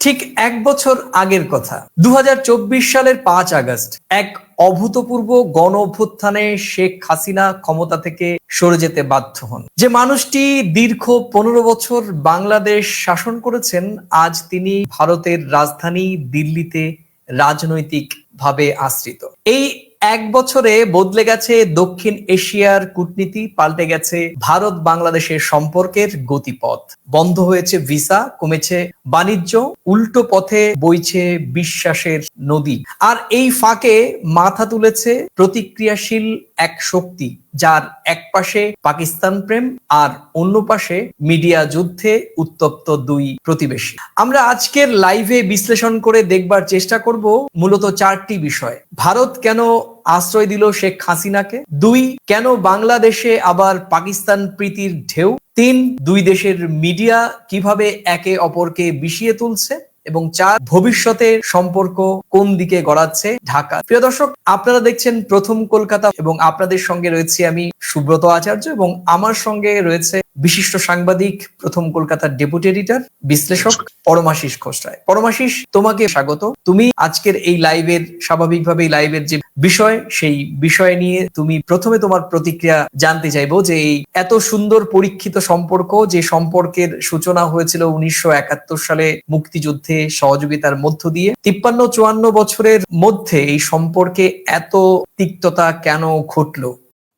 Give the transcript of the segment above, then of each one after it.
ঠিক এক বছর আগের কথা। দুহাজার চব্বিশ সালের পাঁচ আগস্ট এক অভূতপূর্ব গণ অভ্যুত্থানে শেখ হাসিনা ক্ষমতা থেকে সরে যেতে বাধ্য হন। যে মানুষটি দীর্ঘ পনেরো বছর বাংলাদেশ শাসন করেছেন, আজ তিনি ভারতের রাজধানী দিল্লিতে রাজনৈতিক ভাবে আশ্রিত। এই এক বছরে বদলে গেছে দক্ষিণ এশিয়ার কূটনীতি, পাল্টে গেছে ভারত বাংলাদেশের সম্পর্কের গতিপথ। বন্ধ হয়েছে ভিসা, কমেছে বাণিজ্য, উল্টো পথে বইছে বিশ্বাসের নদী। আর এই ফাঁকে মাথা তুলেছে প্রতিক্রিয়াশীল এক শক্তি যার এক পাশে পাকিস্তান প্রেম আর অন্য পাশে মিডিয়া যুদ্ধে উত্তপ্ত দুই প্রতিবেশী। আমরা আজকের লাইভে বিশ্লেষণ করে দেখবার চেষ্টা করব মূলত চারটি বিষয়। ভারত কেন আশ্রয় দিল শেখ হাসিনাকে? দুই, কেন বাংলাদেশে আবার পাকিস্তান প্রীতির ঢেউ? তিন, দুই দেশের মিডিয়া কীভাবে একে অপরকে বিষিয়ে তুলছে? এবং চার ভবিষ্যতের সম্পর্ক কোন দিকে গড়াচ্ছে? ঢাকা। প্রিয় দর্শক, আপনারা দেখছেন প্রথম কলকাতা এবং আপনাদের সঙ্গে রয়েছি আমি সুব্রত আচার্য এবং আমার সঙ্গে রয়েছে বিশিষ্ট সাংবাদিক, প্রথম কলকাতার ডেপুটি এডিটর, বিশ্লেষক পরমাশিস খোসরায় পরমাশিস, তোমাকে স্বাগত। তুমি আজকের এই লাইভের স্বাভাবিকভাবে লাইভের যে বিষয়, সেই বিষয় নিয়ে তুমি প্রথমে তোমার প্রতিক্রিয়া জানতে চাইব যে এই এত সুন্দর পরীক্ষিত সম্পর্ক, যে সম্পর্কের সূচনা হয়েছিল উনিশশো একাত্তর সালে মুক্তিযুদ্ধে সহযোগিতার মধ্য দিয়ে, তিপ্পান্ন চুয়ান্ন বছরের মধ্যে এই সম্পর্কে এত তিক্ততা কেন ঘটলো?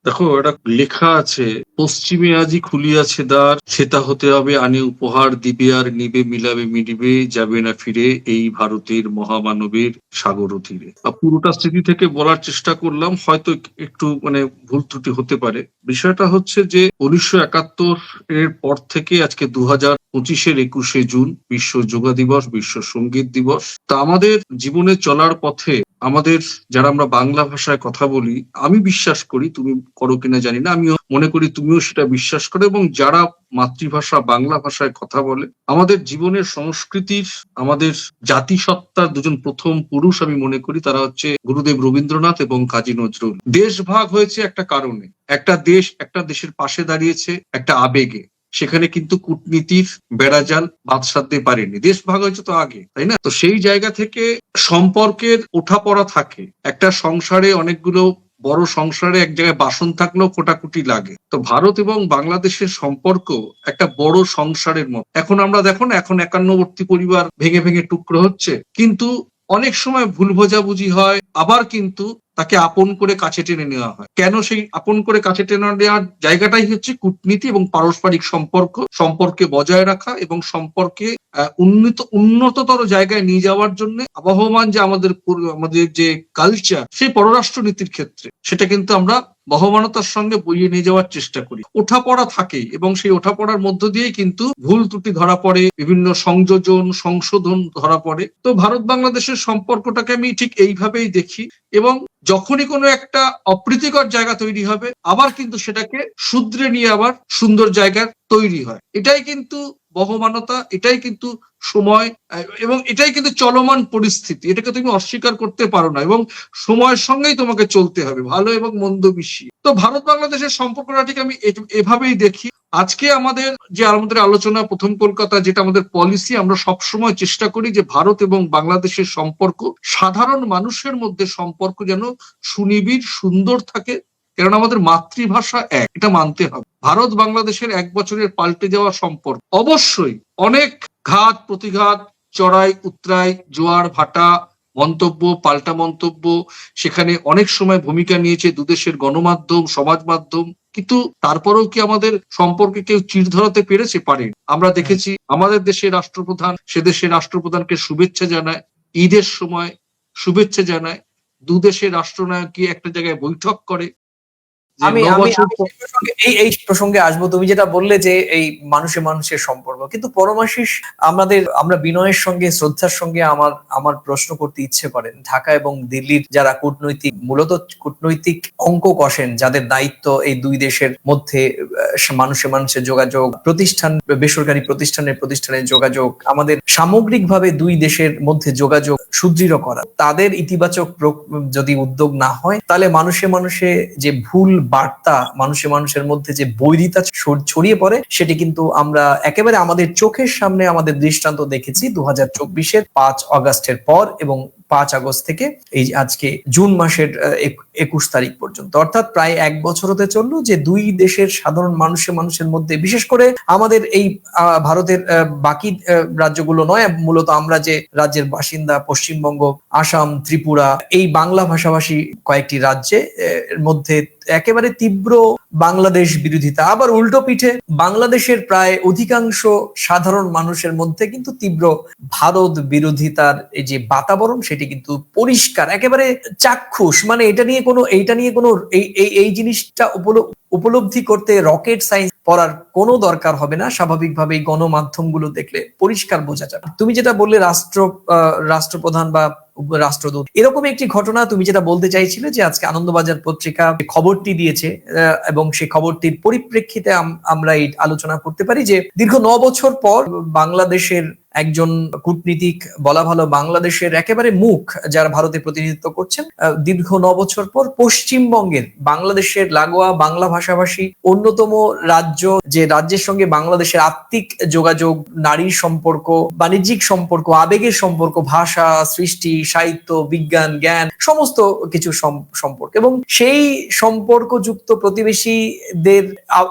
দেখো এটা লেখা আছে, পশ্চিমে আজি খুলিয়াছে দ্বার সেটা হতে হবে আনে উপহার, দিবে আর নিবে, মিলাবে, মিলিবে, যাবে না ফিরে এই ভারতের মহামানবের সাগর তীরে। পুরোটা স্মৃতি থেকে বলার চেষ্টা করলাম, হয়তো একটু মানে ভুল ত্রুটি হতে পারে। বিষয়টা হচ্ছে যে, উনিশশো একাত্তর এর পর থেকে আজকে দু হাজার পঁচিশের একুশে জুন বিশ্ব যোগা দিবস, বিশ্ব সংগীত দিবস। তা আমাদের জীবনে চলার পথে আমাদের যারা আমরা বাংলা ভাষায় কথা বলি, আমি বিশ্বাস করি, তুমি করো কিনা জানি না, আমিও মনে করি তুমিও সেটা বিশ্বাস করো এবং যারা মাতৃভাষা বাংলা ভাষায় কথা বলে, আমাদের জীবনের সংস্কৃতির, আমাদের জাতিসত্তার দুজন প্রথম পুরুষ আমি মনে করি, তারা হচ্ছে গুরুদেব রবীন্দ্রনাথ এবং কাজী নজরুল। দেশ ভাগ হয়েছে একটা কারণে। একটা দেশ একটা দেশের পাশে দাঁড়িয়েছে, একটা আবেগে। সেখানে কিন্তু কূটনীতির বেড়াজাল বাদ সাধতে পারেনি দেশ ভাগ হয়েছে তো আগে, তাই না? তো সেই জায়গা থেকে সম্পর্কের ওঠাপড়া থাকে। একটা সংসারে অনেকগুলো বড় সংসারে এক জায়গায় বাসন থাকলেও কোটাকুটি লাগে। তো ভারত এবং বাংলাদেশের সম্পর্ক একটা বড় সংসারের মতো। এখন আমরা দেখো না, এখন একান্নবর্তী পরিবার ভেঙে ভেঙে টুকরো হচ্ছে। কিন্তু অনেক সময় ভুল বোঝাবুঝি হয়, আবার কিন্তু তাকে আপন করে কাছে টেনে নেওয়া হয়। কেন সেই আপন করে কাছে টেনে নেওয়ার জায়গাটাই হচ্ছে কূটনীতি এবং পারস্পরিক সম্পর্ক, সম্পর্কে বজায় রাখা এবং সম্পর্কে উন্নত, উন্নততর জায়গায় নিয়ে যাওয়ার জন্য আবহমান যে আমাদের আমাদের যে কালচার সেই পররাষ্ট্র নীতির ক্ষেত্রে সেটা কিন্তু আমরা বহমানতার সঙ্গে বইয়ে নিয়ে যাওয়ার চেষ্টা করি। ওঠাপড়া থাকে এবং সেই ওঠাপড়ার মধ্য দিয়েই কিন্তু ভুল ত্রুটি ধরা পড়ে, বিভিন্ন সংযোজন, সংশোধন ধরা পড়ে। তো ভারত বাংলাদেশের সম্পর্কটাকে আমি ঠিক এইভাবেই দেখি এবং যখনই কোনো একটা অপ্রীতিকর জায়গা তৈরি হবে, আবার কিন্তু সেটাকে শুদ্রে নিয়ে আবার সুন্দর জায়গা তৈরি হয়। এটাই কিন্তু বহমানতা, এটাই কিন্তু সময়, এবং এটাই কিন্তু চলমান পরিস্থিতি। এটাকে তুমি অস্বীকার করতে পারো না, এবং সময়ের সঙ্গেই তোমাকে চলতে হবে, ভালো এবং মন্দ মিশিয়ে। তো ভারত বাংলাদেশের সম্পর্কটা ঠিক আমি এভাবেই দেখি। আজকে আমাদের যে আমাদের আলোচনা, প্রথম কলকাতা যেটা আমাদের পলিসি আমরা সবসময় চেষ্টা করি যে ভারত এবং বাংলাদেশের সম্পর্ক, সাধারণ মানুষের মধ্যে সম্পর্ক যেন সুনিবিড়, সুন্দর থাকে। কেননা আমাদের মাতৃভাষা এক, এটা মানতে হবে। ভারত বাংলাদেশের এক বছরের পাল্টে যাওয়া সম্পর্ক। অবশ্যই অনেক ঘাত, প্রতিঘাত, চড়াই উত্তরাই জোয়ার, ভাটা মন্তব্য পাল্টা মন্তব্য সেখানে অনেক সময় ভূমিকা নিয়েছে দুদেশের গণমাধ্যম সমাজ মাধ্যম কিন্তু তারপরেও কি আমাদের সম্পর্কে কেউ চির ধরাতে পেরেছে পারে? আমরা দেখেছি আমাদের দেশের রাষ্ট্রপ্রধান সে দেশের রাষ্ট্রপ্রধানকে শুভেচ্ছা জানায় ঈদের সময় শুভেচ্ছা জানায় দুদেশের রাষ্ট্রনায়ক একটা জায়গায় বৈঠক করে আমি আমি এই এই প্রসঙ্গে আসব। তুমি যেটা বললে যে এই মানুষে মানুষের সম্পর্ক কিন্তু পরমাশিস আমাদের আমরা বিনয়ের সঙ্গে শ্রদ্ধার সঙ্গে আমার আমার প্রশ্ন করতে ইচ্ছে করেন ঢাকা এবং দিল্লির যারা কূটনৈতিক মূলত কূটনৈতিক অঙ্ক কষেন যাদের দায়িত্ব এই দুই দেশের মধ্যে মানুষে মানুষের যোগাযোগ প্রতিষ্ঠান বেসরকারি প্রতিষ্ঠানের প্রতিষ্ঠানের যোগাযোগ আমাদের সামগ্রিকভাবে দুই দেশের মধ্যে যোগাযোগ সুদৃঢ় করা। তাদের ইতিবাচক যদি উদ্যোগ না হয় তাহলে মানুষে মানুষে যে ভুল বার্তা মানুষের মানুষের মধ্যে যে বৈরিতা ছড়িয়ে পড়ে, সেটি কিন্তু আমরা একেবারে আমাদের চোখের সামনে আমাদের দৃষ্টান্ত দেখেছি দু হাজার চব্বিশের পাঁচ অগাস্টের পর এবং পাঁচ আগস্ট থেকে এই আজকে জুন মাসের একুশ তারিখ পর্যন্ত। অর্থাৎ প্রায় এক বছর হতে চলল যে দুই দেশের সাধারণ মানুষের মানুষের মধ্যে, বিশেষ করে আমাদের এই ভারতের বাকি রাজ্যগুলো নয়, মূলত আমরা যে রাজ্যের বাসিন্দা পশ্চিমবঙ্গ, আসাম, ত্রিপুরা, এই বাংলা ভাষাভাষী কয়েকটি রাজ্যে মধ্যে একেবারে তীব্র বাংলাদেশ বিরোধিতা। আবার উল্টো পিঠে বাংলাদেশের প্রায় অধিকাংশ সাধারণ মানুষের মধ্যে কিন্তু তীব্র ভারত বিরোধিতার এই যে বাতাবরণ, সেটি কিন্তু পরিষ্কার, একেবারে চাক্ষুষ। মানে এটা নিয়ে কোনো, এইটা নিয়ে কোনো, এই এই জিনিসটা উপল- উপলব্ধি করতে রকেট সায়েন্স পড়ার কোনো দরকার হবে না। স্বাভাবিকভাবে এই গণমাধ্যমগুলো দেখলে পরিষ্কার বোঝা যাবে। তুমি যেটা বললে রাষ্ট্র রাষ্ট্রপ্রধান বা রাষ্ট্রদূত এরকম একটি ঘটনা তুমি যেটা বলতে চাইছিলে যে আজকে আনন্দবাজার পত্রিকা খবরটি দিয়েছে এবং সেই খবরটির পরিপ্রেক্ষিতে আমরা এই আলোচনা করতে পারি যে দীর্ঘ ন বছর পর বাংলাদেশের একজন কূটনীতিক বলা ভালো বাংলাদেশের একেবারে মুখ যারা ভারতে প্রতিনিধিত্ব করছেন দীর্ঘ ন বছর পর পশ্চিমবঙ্গের বাংলাদেশের লাগোয়া বাংলা ভাষাভাষী অন্যতম রাজ্য যে রাজ্যের সঙ্গে বাংলাদেশের আত্মিক যোগাযোগ নারীর সম্পর্ক, বাণিজ্যিক সম্পর্ক, আবেগের সম্পর্ক, ভাষা, সৃষ্টি, সাহিত্য, বিজ্ঞান, জ্ঞান, সমস্ত কিছু সম- সম্পর্ক এবং সেই সম্পর্কযুক্ত প্রতিবেশীদের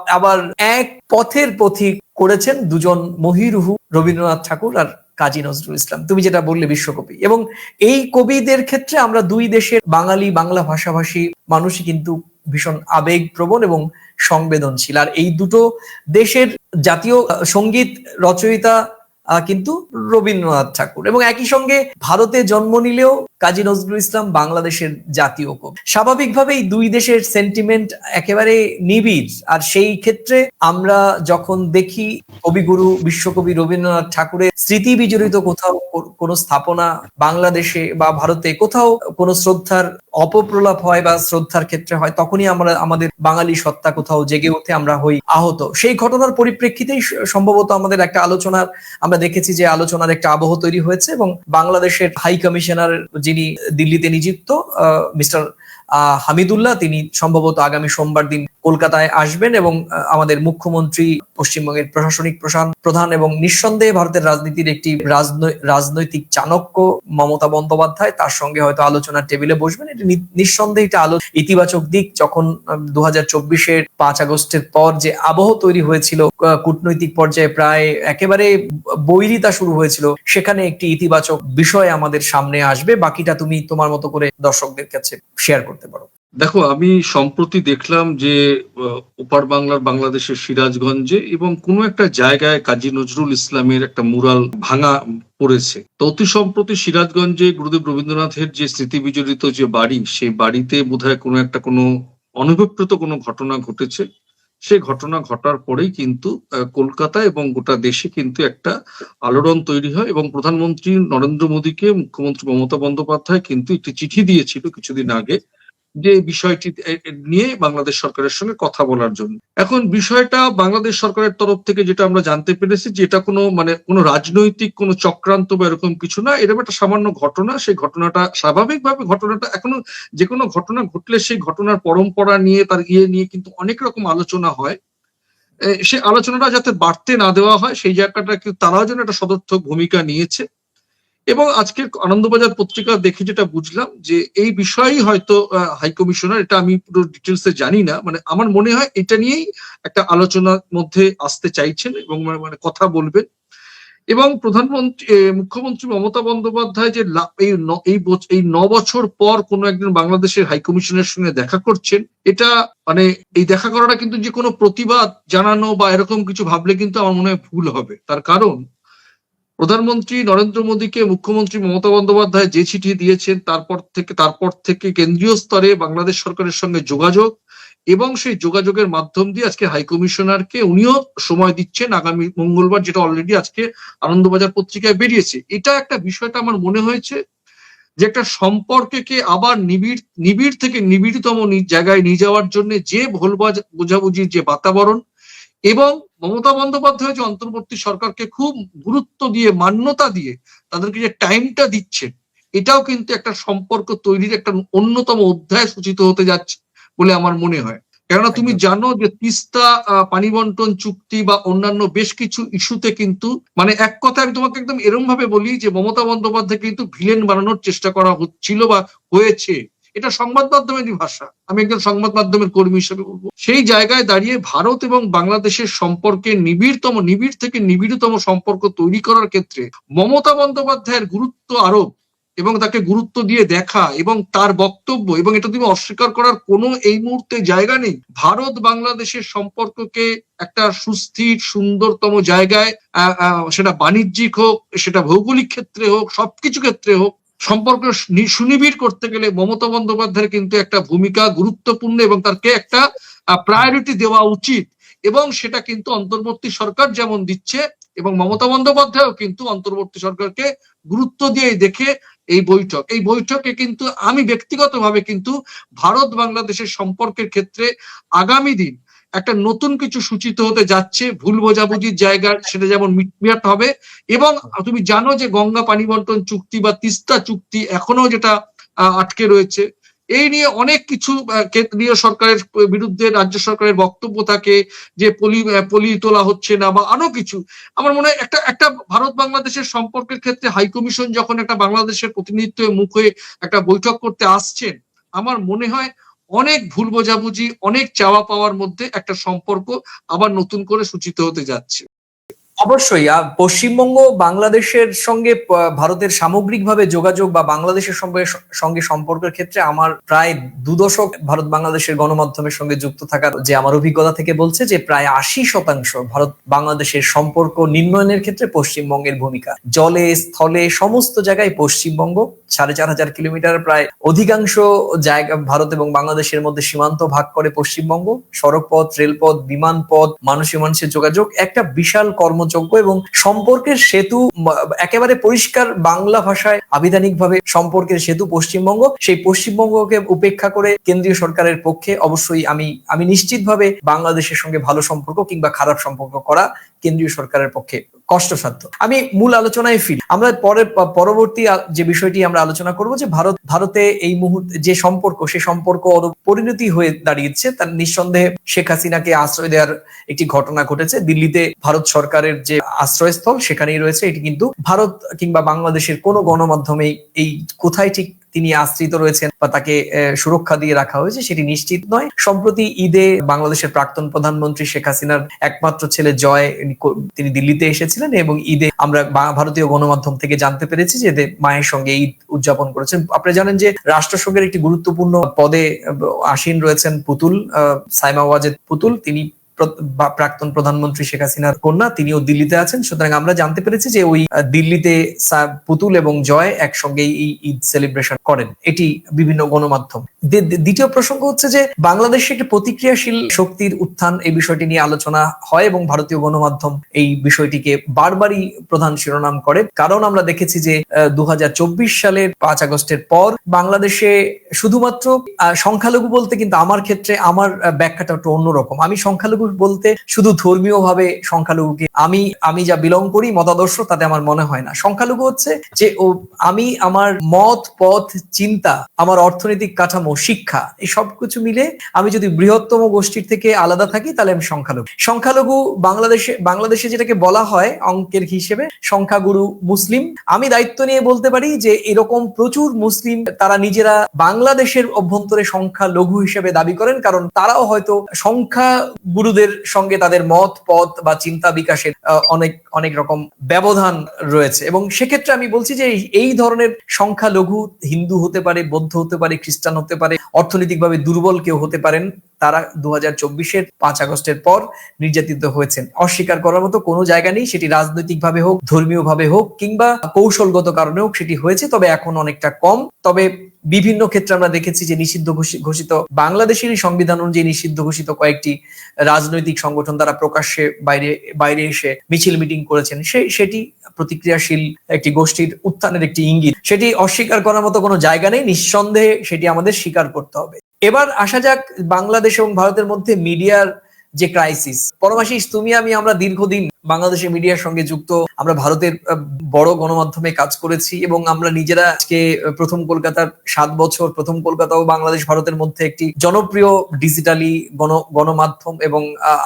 আবার এক পথের পথিক করেছেন দুজন মহিরুহু, রবীন্দ্রনাথ ঠাকুর আর কাজী নজরুল ইসলাম। তুমি যেটা বললে বিশ্বকবি। এবং এই কবিদের ক্ষেত্রে আমরা দুই দেশের বাঙালি বাংলা ভাষাভাষী মানুষই কিন্তু ভীষণ আবেগপ্রবণ এবং সংবেদনশীল। আর এই দুটো দেশের জাতীয় সংগীত রচয়িতা কিন্তু রবীন্দ্রনাথ ঠাকুর। এবং একই সঙ্গে ভারতে জন্ম নিলেও কাজী নজরুল ইসলাম বাংলাদেশের জাতীয় কবি। স্বাভাবিকভাবেই দুই দেশের সেন্টিমেন্ট একেবারে নিবিড়। আর সেই ক্ষেত্রে আমরা যখন দেখি কবিগুরু বিশ্বকবি রবীন্দ্রনাথ ঠাকুরের স্মৃতি বিজড়িত কোথাও কোনো স্থাপনা বাংলাদেশে বা ভারতে কোথাও কোনো শ্রদ্ধার অপপ্রলাপ হয় বা শ্রদ্ধার ক্ষেত্রে হয়, তখনই আমরা আমাদের বাঙালি সত্তা কোথাও জেগে উঠে আমরা হই আহত। সেই ঘটনার পরিপ্রেক্ষিতেই সম্ভবত আমাদের একটা আলোচনার আমরা দেখেছি যে আলোচনার একটা আবহ তৈরি হয়েছে এবং বাংলাদেশের হাই কমিশনার যিনি দিল্লিতে নিযুক্ত মিস্টার হামিদুল্লাহ, তিনি সম্ভবত আগামী সোমবার দিন কলকাতায় আসবেন এবং আমাদের মুখ্যমন্ত্রী, পশ্চিমবঙ্গের প্রশাসনিক প্রশান, প্রধান এবং নিঃসন্দেহে ভারতের রাজনীতির একটি রাজনৈ- রাজনৈতিক চাণক্য মমতা বন্দ্যোপাধ্যায়। তার সঙ্গে হয়তো আলোচনার টেবিলে বসবেন। এটা নিঃসন্দেহে এটা আলো, ইতিবাচক দিক। যখন দু হাজার চব্বিশের পাঁচ আগস্টের পর যে আবহ তৈরি হয়েছিল কূটনৈতিক পর্যায়ে প্রায় একেবারে বৈরিতা শুরু হয়েছিল, সেখানে একটি ইতিবাচক বিষয় আমাদের সামনে আসবে। বাকিটা তুমি তোমার মতো করে দর্শকদের কাছে শেয়ার করতে পারো। দেখো, আমি সম্প্রতি দেখলাম যে ওপার বাংলার বাংলাদেশের সিরাজগঞ্জে এবং কোনো একটা জায়গায় কাজী নজরুল ইসলামের একটা মুরাল ভাঙা পড়েছে। তো অতি সম্প্রতি সিরাজগঞ্জে গুরুদেব রবীন্দ্রনাথের যে স্মৃতি বিজড়িত যে বাড়ি, সেই বাড়িতে বোধহয় কোনো একটা কোনো অনভিপ্রেত কোনো ঘটনা ঘটেছে। সেই ঘটনা ঘটার পরেই কিন্তু কলকাতা এবং গোটা দেশে কিন্তু একটা আলোড়ন তৈরি হয় এবং প্রধানমন্ত্রী নরেন্দ্র মোদীকে মুখ্যমন্ত্রী মমতা বন্দ্যোপাধ্যায় কিন্তু একটি চিঠি দিয়েছিল কিছুদিন আগে যে বিষয়টি নিয়ে বাংলাদেশ সরকারের সঙ্গে কথা বলার জন্য। এখন বিষয়টা বাংলাদেশ সরকারের তরফ থেকে যেটা আমরা জানতে পেরেছি যে এটা কোনো মানে কোনো রাজনৈতিক কোনো চক্রান্ত বা এরকম কিছু না, এরকম একটা সামান্য ঘটনা, সেই ঘটনাটা স্বাভাবিকভাবে ঘটনাটা এখনও যে কোনো ঘটনা ঘটলে সেই ঘটনার পরম্পরা নিয়ে, তার ইয়ে নিয়ে কিন্তু অনেক রকম আলোচনা হয়। সে আলোচনাটা যাতে বাড়তে না দেওয়া হয়, সেই জায়গাটা তারাও যেন একটা সদর্থক ভূমিকা নিয়েছে। এবং আজকের আনন্দবাজার পত্রিকা দেখে যেটা বুঝলাম যে এই বিষয়েই হয়তো হাই কমিশনার এটা আমি পুরো ডিটেলসে জানি না মানে আমার মনে হয় এটা নিয়েই একটা আলোচনার মধ্যে আসতে চাইছেন এবং মানে কথা বলবেন। এবং প্রধানমন্ত্রী মুখ্যমন্ত্রী মমতা বন্দ্যোপাধ্যায় যে এই এই ন বছর পর কোনো একজন বাংলাদেশের হাইকমিশনের সঙ্গে দেখা করছেন, এটা মানে এই দেখা করাটা কিন্তু যে কোনো প্রতিবাদ জানানো বা এরকম কিছু ভাবলে কিন্তু আমার মনে হয় ভুল হবে। তার কারণ প্রধানমন্ত্রী নরেন্দ্র মোদীকে মুখ্যমন্ত্রী মমতা বন্দ্যোপাধ্যায় যে চিঠি দিয়েছেন, তারপর থেকে তারপর থেকে কেন্দ্রীয় স্তরে বাংলাদেশ সরকারের সঙ্গে যোগাযোগ এবং সেই যোগাযোগের মাধ্যম দিয়ে আজকে হাই কমিশনারকে উনিও সময় দিচ্ছেন আগামী মঙ্গলবার, যেটা অলরেডি আজকে আনন্দবাজার পত্রিকায় বেরিয়েছে। এটা একটা বিষয়টা আমার মনে হয়েছে যে একটা সম্পর্ককে আবার নিবিড় নিবিড় থেকে নিবিড়তম জায়গায় নিয়ে যাওয়ার জন্য যে ভুল বাজ- বোঝাবুঝির যে বাতাবরণ এবং মমতা বন্দ্যোপাধ্যায় যে অন্তর্বর্তী সরকারকে খুব গুরুত্ব দিয়ে মান্যতা দিয়ে তাদেরকে যে টাইমটা দিচ্ছে এটাও কিন্তু একটা সম্পর্ক তৈরির একটা অন্যতম অধ্যায় সূচিত হতে যাচ্ছে বলে আমার মনে হয়। কেননা তুমি জানো যে তিস্তা পানি বন্টন চুক্তি বা অন্যান্য বেশ কিছু ইস্যুতে কিন্তু মানে এক কথা আমি তোমাকে একদম এরম ভাবে বলি যে মমতা বন্দ্যোপাধ্যায় কিন্তু ভিলেন বানানোর চেষ্টা করা হচ্ছিল বা হয়েছে। এটা সংবাদ মাধ্যমেরই ভাষা। আমি একজন সংবাদ মাধ্যমের কর্মী হিসেবে বলব। সেই জায়গায় দাঁড়িয়ে ভারত এবং বাংলাদেশের সম্পর্কে নিবিড়তম, নিবিড় থেকে নিবিড়তম সম্পর্ক তৈরি করার ক্ষেত্রে মমতা বন্দ্যোপাধ্যায়ের গুরুত্ব আরোপ এবং তাকে গুরুত্ব দিয়ে দেখা এবং তার বক্তব্য এবং এটা তুমি অস্বীকার করার কোনো এই মুহূর্তে জায়গা নেই। ভারত বাংলাদেশের সম্পর্ককে একটা সুস্থির, সুন্দরতম জায়গায় সেটা বাণিজ্যিক হোক, সেটা ভৌগোলিক ক্ষেত্রে হোক, সবকিছু ক্ষেত্রে হোক সম্পর্ক সুনিবিড় করতে গেলে মমতা বন্দ্যোপাধ্যায়ের কিন্তু একটা ভূমিকা গুরুত্বপূর্ণ এবং তাকে একটা প্রায়োরিটি দেওয়া উচিত। এবং সেটা কিন্তু অন্তর্বর্তী সরকার যেমন দিচ্ছে এবং মমতা বন্দ্যোপাধ্যায়ও কিন্তু অন্তর্বর্তী সরকারকে গুরুত্ব দিয়ে দেখে এই বৈঠক। এই বৈঠকে কিন্তু আমি ব্যক্তিগতভাবে কিন্তু ভারত বাংলাদেশের সম্পর্কের ক্ষেত্রে আগামী দিন একটা নতুন কিছু সূচিত হতে যাচ্ছে, ভুল বোঝাবুঝির জায়গা, সেটা যেমন মিটমিয়াট হবে। এবং তুমি জানো যে গঙ্গা পানি বন্টন চুক্তি বা তিস্তা চুক্তি এখনও যেটা আটকে রয়েছে। এই নিয়ে অনেক কিছু কেন্দ্রীয় সরকারের বিরুদ্ধে রাজ্য সরকারের বক্তব্য থাকে যে পলি পলি তোলা হচ্ছে না বা আরও কিছু। আমার মনে হয় একটা একটা ভারত বাংলাদেশের সম্পর্কের ক্ষেত্রে হাইকমিশন যখন একটা বাংলাদেশের প্রতিনিধিত্ব মুখে একটা বৈঠক করতে আসছেন, আমার মনে হয় অনেক ভুল বোঝাবুঝি, অনেক চাওয়া পাওয়ার মধ্যে একটা সম্পর্ক আবার নতুন করে সূচিত হতে যাচ্ছে। অবশ্যই পশ্চিমবঙ্গ বাংলাদেশের সঙ্গে ভারতের সামগ্রিকভাবে যোগাযোগ বা বাংলাদেশের সঙ্গে সঙ্গে সম্পর্কের ক্ষেত্রে আমার প্রায় দুদশক ভারত বাংলাদেশের গণমাধ্যমের সঙ্গে যুক্ত থাকার যে আমার অভিজ্ঞতা থেকে বলছে যে প্রায় আশি শতাংশ ভারত বাংলাদেশের সম্পর্ক নির্ণয়নের ক্ষেত্রে পশ্চিমবঙ্গের ভূমিকা। জলে, স্থলে, সমস্ত জায়গায় পশ্চিমবঙ্গ, সাড়ে চার হাজার কিলোমিটার প্রায় অধিকাংশ জায়গা ভারত এবং বাংলাদেশের মধ্যে সীমান্ত ভাগ করে পশ্চিমবঙ্গ। সড়কপথ, রেলপথ, বিমানপথ, মানুষে মানুষের যোগাযোগ, একটা বিশাল কর্মযোগ্য এবং সম্পর্কের সেতু একেবারে পরিষ্কার বাংলা ভাষায় আবিধানিকভাবে সম্পর্কের সেতু পশ্চিমবঙ্গ। সেই পশ্চিমবঙ্গকে উপেক্ষা করে কেন্দ্রীয় সরকারের পক্ষে অবশ্যই আমি আমি নিশ্চিতভাবে বাংলাদেশের সঙ্গে ভালো সম্পর্ক কিংবা খারাপ সম্পর্ক করা কেন্দ্রীয় সরকারের পক্ষে কষ্টসাধ্য। আমি মূল আলোচনায় ফিরি। আমরা পরে পরবর্তী যে বিষয়টি আমরা আলোচনা করব যে ভারত, ভারতে এই মুহূর্তে, যে সম্পর্ক, সে সম্পর্ক পরিণতি হয়ে দাঁড়িয়েছে, তার নিঃসন্দেহে শেখ হাসিনাকে আশ্রয় দেওয়ার একটি ঘটনা ঘটেছে। দিল্লিতে ভারত সরকারের যে আশ্রয়স্থল সেখানেই রয়েছে। এটি কিন্তু ভারত কিংবা বাংলাদেশের কোনো গণমাধ্যমেই এই কোথায় ঠিক তিনি আশ্রিত রয়েছেন বা তাকে সুরক্ষা দিয়ে রাখা হয়েছে সেটি নিশ্চিত নয়। সম্প্রতি ঈদে বাংলাদেশের প্রাক্তন প্রধানমন্ত্রী শেখ হাসিনার একমাত্র ছেলে জয় তিনি দিল্লিতে এসেছিলেন এবং ঈদে আমরা ভারতীয় গণমাধ্যম থেকে জানতে পেরেছি যে মায়ের সঙ্গে ঈদ উদযাপন করেছেন। আপনারা জানেন যে রাষ্ট্রসংঘের একটি গুরুত্বপূর্ণ পদে আসীন রয়েছেন পুতুল সাইমা ওয়াজেদ পুতুল। তিনি প্রাক্তন প্রধানমন্ত্রী শেখ হাসিনার কন্যা, তিনিও দিল্লিতে আছেন। সুতরাং আমরা জানতে পেরেছি যে ওই দিল্লিতে পুতুল এবং জয় একসঙ্গে এই ঈদ সেলিব্রেশন করেন। এটি বিভিন্ন গণমাধ্যম। দ্বি- দ্বি- দ্বিতীয় প্রসঙ্গ হচ্ছে যে বাংলাদেশে একটি প্রতিক্রিয়াশীল শক্তির উত্থান এই বিষয়টি নিয়ে আলোচনা হয় এবং ভারতীয় গণমাধ্যম এই বিষয়টিকে বারবারই প্রধান শিরোনাম করে। কারণ আমরা দেখেছি যে দু হাজার চব্বিশ সালের পাঁচ আগস্টের পর বাংলাদেশে শুধুমাত্র সংখ্যালঘু বলতে কিন্তু আমার ক্ষেত্রে আমার ব্যাখ্যাটা একটু অন্যরকম। আমি সংখ্যালঘু বলতে শুধু ধর্মীয় ভাবে সংখ্যালঘুকে আমি আমি যা বিলং করি, মতাদর্শ, তাতে আমার মনে হয় না। সংখ্যালঘু হচ্ছে যে আমি আমার মত, পথ, চিন্তা, আমার অর্থনৈতিক কাঠামো, শিক্ষা, এই সবকিছু মিলে আমি যদি বৃহত্তম গোষ্ঠীর থেকে আলাদা থাকি, তাহলে আমি সংখ্যালঘু। সংখ্যালঘু বাংলাদেশে বাংলাদেশে যেটাকে বলা হয় অঙ্কের হিসেবে, সংখ্যাগুরু মুসলিম। আমি দায়িত্ব নিয়ে বলতে পারি যে এরকম প্রচুর মুসলিম তারা নিজেরা বাংলাদেশের অভ্যন্তরে সংখ্যা লঘু হিসেবে দাবি করেন, কারণ তারাও হয়তো সংখ্যা গুরুদের সঙ্গে তাদের মত, পথ বা চিন্তা বিকাশের অনেক অনেক রকম ব্যবধান রয়েছে। এবং সেক্ষেত্রে আমি বলছি যে এই ধরনের সংখ্যালঘু হিন্দু হতে পারে, বৌদ্ধ হতে পারে, খ্রিস্টান হতে পারে, অর্থনৈতিকভাবে দুর্বল কেউ হতে পারেন তারা দু হাজার চব্বিশের পাঁচ আগস্টের পর নির্যাতিত হয়েছেন। অস্বীকার করার মতো কোনো জায়গা নেই, সেটি রাজনৈতিকভাবে হোক ধর্মীয় ভাবে হোক, কিংবা কৌশলগত কারণে হোক সেটি হয়েছে, তবে এখন অনেকটা কম। তবে বিভিন্ন ক্ষেত্রে আমরা দেখেছি যে নিষিদ্ধ ঘোষিত বাংলাদেশেরই সংবিধান অনুযায়ী নিষিদ্ধ ঘোষিত কয়েকটি রাজনৈতিক সংগঠন দ্বারা প্রকাশ্যে বাইরে বাইরে এসে মিছিল মিটিং করেছেন। সে, সেটি প্রতিক্রিয়াশীল একটি গোষ্ঠীর উত্থানের একটি ইঙ্গিত। সেটি অস্বীকার করার মতো কোনো জায়গা নেই, নিঃসন্দেহে সেটি আমাদের স্বীকার করতে হবে। এবার আসা যাক বাংলাদেশ এবং ভারতের মধ্যে মিডিয়ার যে ক্রাইসিস পরমাশিস, তুমি আমি আমরা দীর্ঘদিন বাংলাদেশের মিডিয়ার সঙ্গে যুক্ত। আমরা ভারতের বড় গণমাধ্যমে কাজ করেছি এবং আমরা নিজেরা আজকে প্রথম কলকাতার সাত বছর, প্রথম কলকাতা ও বাংলাদেশ ভারতের মধ্যে একটি জনপ্রিয় ডিজিটালি গণ, গণমাধ্যম এবং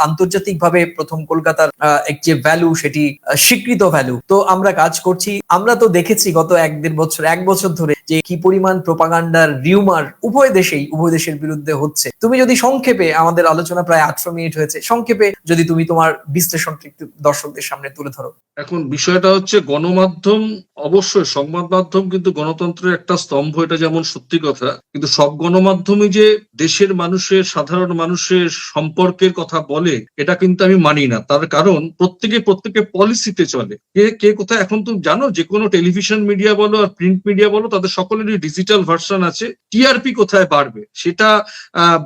আন্তর্জাতিকভাবে প্রথম কলকাতার এক যে ভ্যালু সেটি স্বীকৃত ভ্যালু তো আমরা কাজ করছি। আমরা তো দেখেছি গত এক দেড় বছর, এক বছর ধরে যে কি পরিমাণ প্রোপাগান্ডার রিউমার উভয় দেশেই, উভয় দেশের বিরুদ্ধে হচ্ছে। তুমি যদি সংক্ষেপে আমাদের আলোচনা প্রায় আটশো মিনিট হয়েছে, সংক্ষেপে যদি তুমি তোমার বিশ্লেষণটা একটু দর্শকদের সামনে তুলে ধরো। এখন বিষয়টা হচ্ছে গণমাধ্যম, অবশ্যই সংবাদ মাধ্যম কিন্তু গণতন্ত্রের একটা স্তম্ভ, এটা যেমন সত্যি কথা, কিন্তু সব গণমাধ্যমই যে দেশের মানুষের, সাধারণ মানুষের সম্পর্কের কথা বলে, এটা কিন্তু আমি মানি না। তার কারণ প্রত্যেকে প্রত্যেকে পলিসিতে চলে। কে কে কোথায়, এখন তুমি জানো যে কোনো টেলিভিশন মিডিয়া বলো আর প্রিন্ট মিডিয়া বলো, তাদের সকলেরই ডিজিটাল ভার্সন আছে, টিআরপি কোথায় বাড়বে? সেটা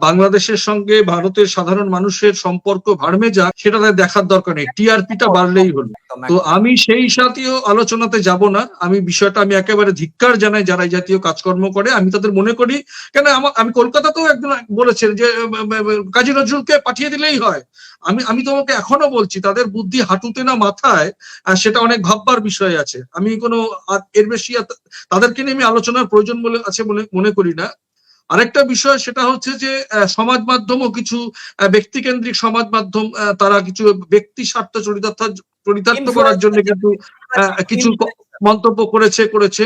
বাংলাদেশের সঙ্গে ভারতের সাধারণ মানুষের সম্পর্ক ভাড়মে যাক, সেটা দেখার দরকার নেই। টিআরপিটা বাড়লেই হলো। তো আমি সেই জাতীয় আলোচনাতে যাব না। আমি বিষয়টা আমি একেবারে ধিক্কার জানাই যারা এই জাতীয় কাজকর্ম করে। আমি তাদের মনে করি কেন আমার আমি কলকাতাতেও একজন বলেছেন যে কাজী নজরুলকে পাঠিয়ে দিলেই হয়। আমি আমি তোমাকে এখনও বলছি তাদের বুদ্ধি হাঁটুতে না মাথায় আহ, সেটা অনেক ভাববার বিষয় আছে। আমি কোনো এর বেশি তাদেরকে নিয়ে আমি আলোচনার প্রয়োজন বলে আছে বলে মনে করি না। আরেকটা বিষয় সেটা হচ্ছে যে সমাজ ও কিছু ব্যক্তিকেন্দ্রিক সমাজ মাধ্যম তারা কিছু ব্যক্তি স্বার্থ চরিতার্থ চরিতার্থ করার জন্য কিন্তু আহ, কিছু মন্তব্য করেছে করেছে।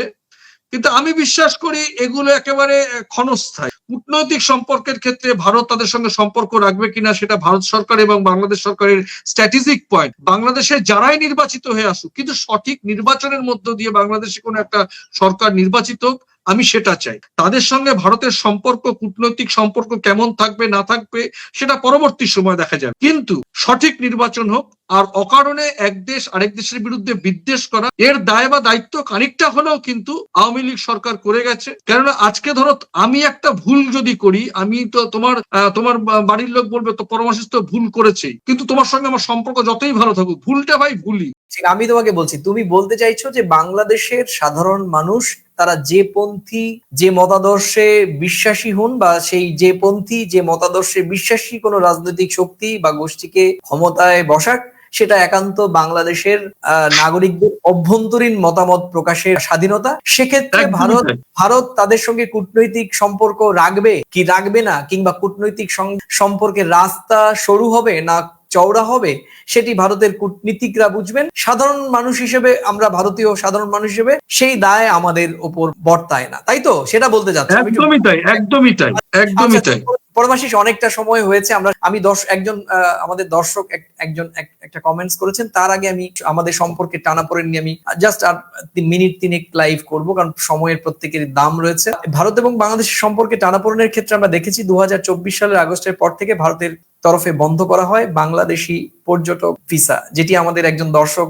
কিন্তু আমি বিশ্বাস করি এগুলো একেবারে ক্ষণস্থায়ী। কূটনৈতিক সম্পর্কের ক্ষেত্রে ভারত তাদের সঙ্গে সম্পর্ক রাখবে কিনা সেটা ভারত সরকার এবং বাংলাদেশ সরকারের স্ট্র্যাটেজিক পয়েন্ট বাংলাদেশে যারাই নির্বাচিত হয়ে আসুক, কিন্তু সঠিক নির্বাচনের মধ্য দিয়ে বাংলাদেশে কোনো একটা সরকার নির্বাচিত হোক, আমি সেটা চাই। তাদের সঙ্গে ভারতের সম্পর্ক, কূটনৈতিক সম্পর্ক কেমন থাকবে, না থাকবে, সেটা পরবর্তী সময় দেখা যাবে। কিন্তু সঠিক নির্বাচন হোক আর অকারণে এক দেশ আরেক দেশের বিরুদ্ধে বিদ্বেষ করা, এর দায় বা দায়িত্ব খানিকটা হলেও কিন্তু আওয়ামী লীগ সরকার করে গেছে। কেননা আজকে ধরো, আমি একটা ভুল যদি করি, আমি তো তোমার তোমার বাড়ির লোক বলবে, তো পরামর্শ তো ভুল করেছেই। কিন্তু তোমার সঙ্গে আমার সম্পর্ক যতই ভালো থাকুক, ভুলটা ভাই ভুলই। আমি তোমাকে বলছি তুমি বলতে চাইছো যে বাংলাদেশের সাধারণ মানুষ তারা যে পন্থী যে মতাদর্শে বিশ্বাসী হন বা সেই যে পন্থী যে মতাদর্শে বিশ্বাসী কোনো রাজনৈতিক শক্তি বা গোষ্ঠীকে ক্ষমতায় বসাক সেটা একান্ত বাংলাদেশের আহ, নাগরিকদের অভ্যন্তরীণ মতামত প্রকাশের স্বাধীনতা। সেক্ষেত্রে ভারত ভারত তাদের সঙ্গে কূটনৈতিক সম্পর্ক রাখবে কি রাখবে না কিংবা কূটনৈতিক সং- সম্পর্কের রাস্তা সরু হবে না চওড়া হবে সেটি ভারতের কূটনীতিকরা বুঝবেন। সাধারণ মানুষ হিসেবে আমরা ভারতীয় সাধারণ মানুষ হিসেবে সেই দায় আমাদের ওপর বর্তায় না। তাই তো? সেটা বলতে যাচ্ছি। একদমই তাই একদমই তাই একদমই আচ্ছা, তাই। পরমাশিস অনেকটা সময় হয়েছে। আমরা আমি দশ একজন আমাদের দর্শক একজন একটা কমেন্টস করেছেন। তার আগে আমি আমাদের সম্পর্কে টানাপোড়েন নিয়ে আমি জাস্ট আর মিনিট তিনেক লাইভ করব কারণ সময়ের প্রত্যেকের দাম রয়েছে। ভারত এবং বাংলাদেশের সম্পর্কে টানাপোড়েনের ক্ষেত্রে আমরা দেখেছি দু হাজার চব্বিশ সালের আগস্টের পর থেকে ভারতের তরফে বন্ধ করা হয় বাংলাদেশি পর্যটক ভিসা, যেটি আমাদের একজন দর্শক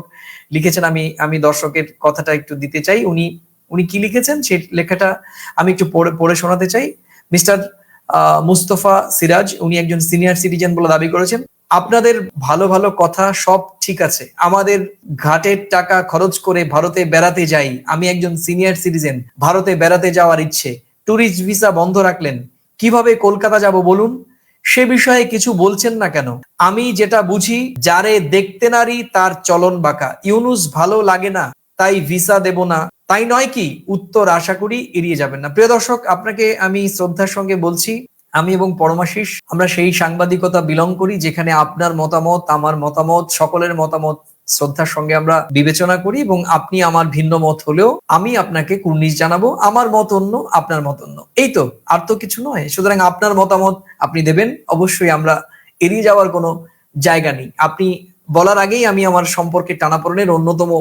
লিখেছেন, আমি আমি দর্শকের কথাটা একটু দিতে চাই। উনি উনি কি লিখেছেন? সেই লেখাটা আমি একটু পড়ে পড়ে শোনাতে চাই। মিস্টার মুস্তফা সিরাজ, উনি একজন সিনিয়র সিটিজেন বলে দাবি করেছেন, আপনাদের ভালো ভালো কথা সব ঠিক আছে। আমাদের ঘাটের টাকা খরচ করে ভারতে বেড়াতে যাই। আমি একজন সিনিয়র সিটিজেন, ভারতে বেড়াতে যাওয়ার ইচ্ছে। ট্যুরিস্ট ভিসা বন্ধ রাখলেন। কীভাবে কলকাতা যাব বলুন? সে বিষয়ে কিছু বলছেন না কেন? আমি যেটা বুঝি, যারে দেখতে নারী, তার চলন বাঁকা। ইউনুস ভালো লাগে না, তাই ভিসা দেব না। তাই নয় কি, উত্তর আশা করি এড়িয়ে যাবেন না। প্রিয় দর্শক, আপনাকে আমি শ্রদ্ধার সঙ্গে বলছি, আমি এবং পরমাশিস, আমরা সেই সাংবাদিকতা বিলং করি, যেখানে আপনার মতামত, আমার মতামত, সকলের মতামত শ্রদ্ধার সঙ্গে আমরা বিবেচনা করি এবং আপনি আমার ভিন্ন মত হলেও আমি আপনাকে কুর্নিশ জানাব, আমার মত অন্য, আপনার মত অন্য। এই তো, আর তো কিছু নয়। সুতরাং আপনার মতামত আপনি দেবেন, অবশ্যই আমরা এড়িয়ে যাওয়ার কোনো জায়গা নেই। আপনি বলার আগেই আমি আমার সম্পর্কে টানাপড়নের অন্যতম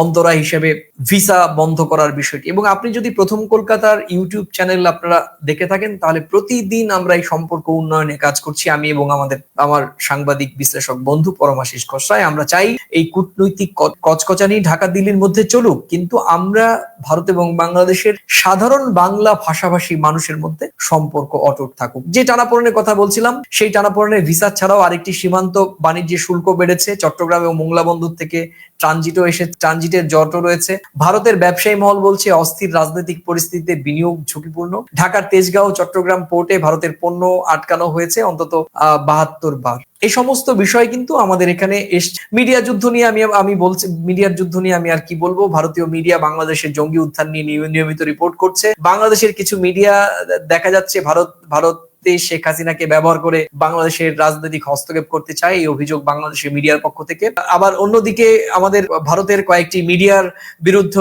অন্তরা হিসেবে ভিসা বন্ধ করার বিষয়টি। এবং আপনি যদি প্রথম কলকাতার ইউটিউব চ্যানেল আপনারা দেখে থাকেন, তাহলে প্রতিদিন আমরা এই সম্পর্ক উন্নয়নে কাজ করছি আমি এবং আমাদের, আমার সাংবাদিক, বিশ্লেষক বন্ধু পরমাশিস খসরায় আমরা চাই এই কূটনৈতিক কচকচানি ঢাকা দিল্লির মধ্যে চলুক, কিন্তু আমরা ভারত এবং বাংলাদেশের সাধারণ বাংলা ভাষাভাষী মানুষের মধ্যে সম্পর্ক অটুট থাকুক। যে টানাপোড়েনের কথা বলছিলাম, সেই টানাপোড়েনের ভিসা ছাড়াও আরেকটি সীমান্ত বাণিজ্য শুল্ক বেড়েছে। চট্টগ্রাম এবং মোংলা বন্দর থেকে ট্রানজিটও এসে, ট্রানজিটের জটও রয়েছে। ভারতের ব্যবসায়ী মহল বলছে, অস্থির রাজনৈতিক পরিস্থিতিতে বিনিয়োগ ঝুঁকিপূর্ণ। ঢাকার তেজগাঁও, চট্টগ্রাম পোর্টে ভারতের পণ্য আটকানো হয়েছে অন্তত বাহাত্তর বার। এই সমস্ত বিষয় কিন্তু আমাদের এখানে মিডিয়া যুদ্ধ নিয়ে আমি আমি বলছি, মিডিয়ার যুদ্ধ নিয়ে আমি আর কি বলব? ভারতীয় মিডিয়া বাংলাদেশের জঙ্গি উত্থান নিয়ে নিয়মিত রিপোর্ট করছে। বাংলাদেশের কিছু মিডিয়া দেখা যাচ্ছে, ভারত ভারত শেখ হাসিনাকে ব্যবহার করে বাংলাদেশের রাজনৈতিক হস্তক্ষেপ করতে চায় এই অভিযোগ বাংলাদেশের মিডিয়ার পক্ষ থেকে। আবার অন্যদিকে আমাদের ভারতের কয়েকটি মিডিয়ার বিরুদ্ধে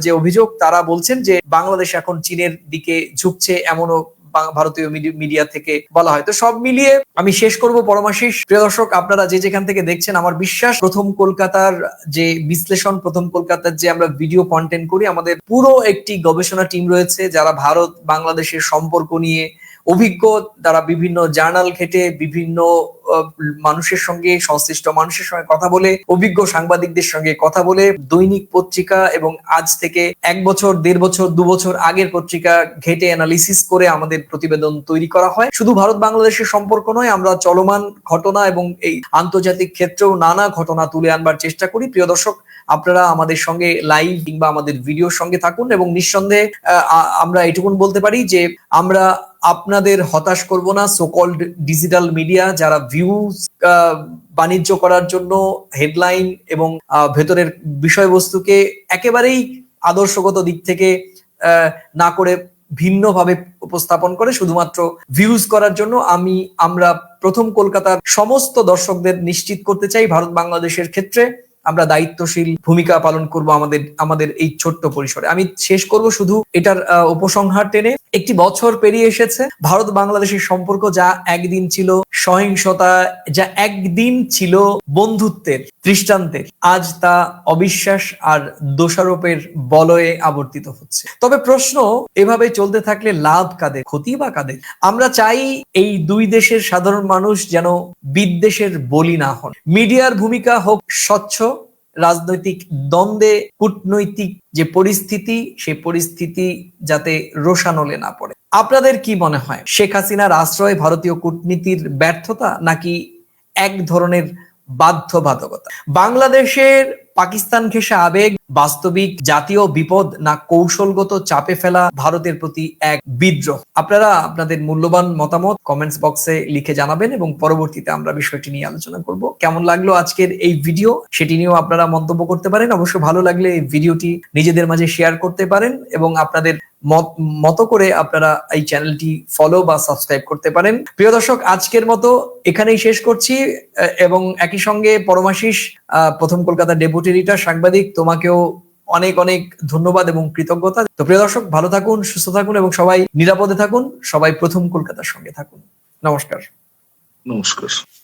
যে অভিযোগ, তারা বলছেন যে বাংলাদেশ এখন চীনের দিকে ঝুঁকছে এমনও ভারতীয় মিডি- মিডিয়া থেকে বলা হয়। তো সব মিলিয়ে আমি শেষ করব পরমাশিস। প্রিয় দর্শক, আপনারা যে যেখান থেকে দেখছেন আমার বিশ্বাস, প্রথম কলকাতার যে বিশ্লেষণ, প্রথম কলকাতার যে আমরা ভিডিও কন্টেন্ট করি, আমাদের পুরো একটি গবেষণা টিম রয়েছে যারা ভারত বাংলাদেশের সম্পর্ক নিয়ে অভিজ্ঞ তারা বিভিন্ন জার্নাল ঘেটে বিভিন্ন মানুষের সঙ্গে, সংশ্লিষ্ট মানুষের সঙ্গে কথা বলে, অভিজ্ঞ সাংবাদিকদের সঙ্গে কথা বলে, দৈনিক পত্রিকা এবং আজ থেকে এক বছর, দেড় বছর, দু বছর আগের পত্রিকা ঘেটে অ্যানালিসিস করে আমাদের প্রতিবেদন তৈরি করা হয়। শুধু ভারত বাংলাদেশের সম্পর্ক নয়, আমরা চলমান ঘটনা এবং এই আন্তর্জাতিক ক্ষেত্রেও নানা ঘটনা তুলে আনবার চেষ্টা করি। প্রিয় দর্শক, আপনারা আমাদের সঙ্গে লাইভ কিংবা আমাদের ভিডিওর সঙ্গে থাকুন এবং নিঃসন্দেহে আমরা এটুকুন বলতে পারি যে আমরা আপনাদের হতাশ করব না সোকল্ড ডিজিটাল মিডিয়া যারা ভিউজ বাণিজ্য করার জন্য হেডলাইন এবং ভেতরের বিষয়বস্তুকে একেবারেই আদর্শগত দিক থেকে না করে ভিন্নভাবে উপস্থাপন করে, শুধুমাত্র ভিউজ করার জন্য আমি, আমরা প্রথম কলকাতার সমস্ত দর্শকদের নিশ্চিত করতে চাই ভারত বাংলাদেশের ক্ষেত্রে। আমরা দায়িত্বশীল ভূমিকা পালন করব আমাদের আমাদের এই ছোট্ট পরিসরে। আমি শেষ করব শুধু এটার উপসংহার টেনে। একটি বছর পেরিয়ে এসেছে। ভারত বাংলাদেশের সম্পর্ক যা একদিন ছিল সহিংসতা, যা একদিন ছিল বন্ধুত্বের দৃষ্টান্তের। আজ তা অবিশ্বাস আর দোষারোপের বলয়ে আবর্তিত হচ্ছে। তবে প্রশ্ন, এভাবে চলতে থাকলে লাভ কাদের, ক্ষতি বা কাদের? আমরা চাই এই দুই দেশের সাধারণ মানুষ যেন বিদ্বেষের বলি না হন। মিডিয়ার ভূমিকা হোক স্বচ্ছ রাজনৈতিক দ্বন্দ্বে, কূটনৈতিক যে পরিস্থিতি, সেই পরিস্থিতি যাতে রোশানলে না পড়ে। আপনাদের কি মনে হয়, শেখ হাসিনার আশ্রয় ভারতীয় কূটনীতির ব্যর্থতা নাকি এক ধরনের বাধ্যবাধকতা। বাংলাদেশের পাকিস্তান ঘেঁষা আবেগ, বাস্তবিক জাতীয় বিপদ না কৌশলগত চাপে ফেলা ভারতের প্রতি এক বিদ্রোহ। আপনারা আপনাদের মূল্যবান মতামত কমেন্টস বক্সে লিখে জানাবেন এবং পরবর্তীতে আমরা বিষয়টি নিয়ে আলোচনা করব। কেমন লাগল আজকের এই ভিডিও সেটি নিয়েও আপনারা মন্তব্য করতে পারেন। অবশ্য ভালো লাগলে এই ভিডিওটি নিজেদের মাঝে শেয়ার করতে পারেন এবং আপনাদের মত- করে আপনারা এই চ্যানেলটি ফলো বা সাবস্ক্রাইব করতে পারেন। প্রিয় দর্শক, আজকের মতো এখানেই শেষ করছি এবং একই সঙ্গে পরমাশিস প্রথম কলকাতা ডেপুটি এডিটর সাংবাদিক, তোমাকেও অনেক অনেক ধন্যবাদ এবং কৃতজ্ঞতা। তো প্রিয় দর্শক, ভালো থাকুন, সুস্থ থাকুন এবং সবাই নিরাপদে থাকুন, সবাই প্রথম কলকাতার সঙ্গে থাকুন। নমস্কার। নমস্কার।